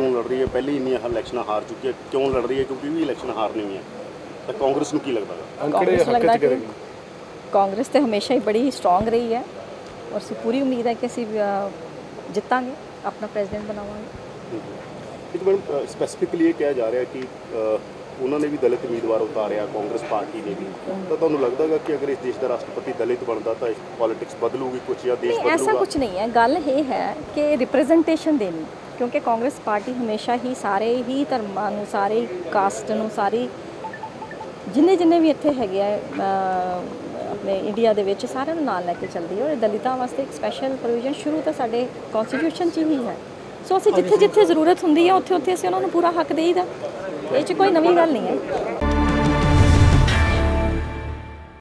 ਕਿਉਂ ਲੜ ਰਹੀ ਹੈ? ਪਹਿਲੇ ਇੰਨੀਆਂ ਇਲੈਕਸ਼ਨਾਂ ਹਾਰ ਚੁੱਕੀ ਹੈ। ਕਿਉਂ ਲੜ ਰਹੀ ਹੈ? ਕਿਉਂਕਿ ਵੀ ਇਲੈਕਸ਼ਨ ਹਾਰਨੀ ਹੈ। ਤਾਂ ਕਾਂਗਰਸ ਨੂੰ ਕੀ ਲੱਗਦਾ ਹੈ? ਅੰਕੜੇ ਕਾਂਗਰਸ ਹੱਕ ਲੱਗਦਾ ਚ ਕਿ ਕਾਂਗਰਸ ਤੇ ਹਮੇਸ਼ਾ ਹੀ ਬੜੀ ਸਟਰੋਂਗ ਰਹੀ ਹੈ ਔਰ ਸੀ ਪੂਰੀ ਉਮੀਦ ਹੈ ਕਿ ਅਸੀਂ ਜਿੱਤਾਂਗੇ ਆਪਣਾ ਪ੍ਰੈਜ਼ੀਡੈਂਟ ਬਣਾਵਾਂਗੇ। ਇੱਕ ਮੈਡਮ ਸਪੈਸੀਫਿਕਲੀ ਇਹ ਕਿਹਾ ਜਾ ਰਿਹਾ ਕਿ ਅ, ਉਹਨਾਂ ਨੇ ਵੀ ਦਲਿਤ ਉਮੀਦਵਾਰ ਉਤਾਰਿਆ ਕਾਂਗਰਸ ਪਾਰਟੀ ਨੇ ਵੀ। ਤਾਂ ਤੁਹਾਨੂੰ ਲੱਗਦਾ ਹੈਗਾ ਕਿ ਅਗਰ ਇਸ ਦੇਸ਼ ਦਾ ਰਾਸ਼ਟਰਪਤੀ ਦਲਿਤ ਬਣਦਾ ਤਾਂ ਪੋਲਿਟਿਕਸ ਬਦਲੂਗੀ ਕੁਝ ਜਾਂ ਦੇਸ਼ ਨਹੀਂ ਐਸਾ ਬਦਲੂਗਾ? ਕੁਝ ਨਹੀਂ ਹੈ। ਗੱਲ ਇਹ ਹੈ ਕਿ ਰਿਪਰੈਜ਼ੈਂਟੇਸ਼ਨ ਦੇਣੀ ਕਿਉਂਕਿ ਕਾਂਗਰਸ ਪਾਰਟੀ ਹਮੇਸ਼ਾ ਹੀ ਸਾਰੇ ਹੀ ਧਰਮਾਂ ਨੂੰ ਸਾਰੇ ਕਾਸਟ ਨੂੰ ਸਾਰੀ ਜਿੰਨੇ ਜਿੰਨੇ ਵੀ ਇੱਥੇ ਹੈਗੇ ਆ ਆਪਣੇ ਇੰਡੀਆ ਦੇ ਵਿੱਚ ਸਾਰਿਆਂ ਨੂੰ ਨਾਲ ਲੈ ਕੇ ਚੱਲਦੀ ਹੈ। ਔਰ ਦਲਿਤਾਂ ਵਾਸਤੇ ਇੱਕ ਸਪੈਸ਼ਲ ਪ੍ਰੋਵੀਜ਼ਨ ਸ਼ੁਰੂ ਤੋਂ ਸਾਡੇ ਕਨਸਟੀਟਿਊਸ਼ਨ 'ਚ ਹੀ ਹੈ। ਸੋ ਅਸੀਂ ਜਿੱਥੇ ਜਿੱਥੇ ਜ਼ਰੂਰਤ ਹੁੰਦੀ ਹੈ ਉੱਥੇ ਉੱਥੇ ਅਸੀਂ ਉਹਨਾਂ ਨੂੰ ਪੂਰਾ ਹੱਕ ਦੇਈਦਾ। ਇਹ 'ਚ ਕੋਈ ਨਵੀਂ ਗੱਲ ਨਹੀਂ ਹੈ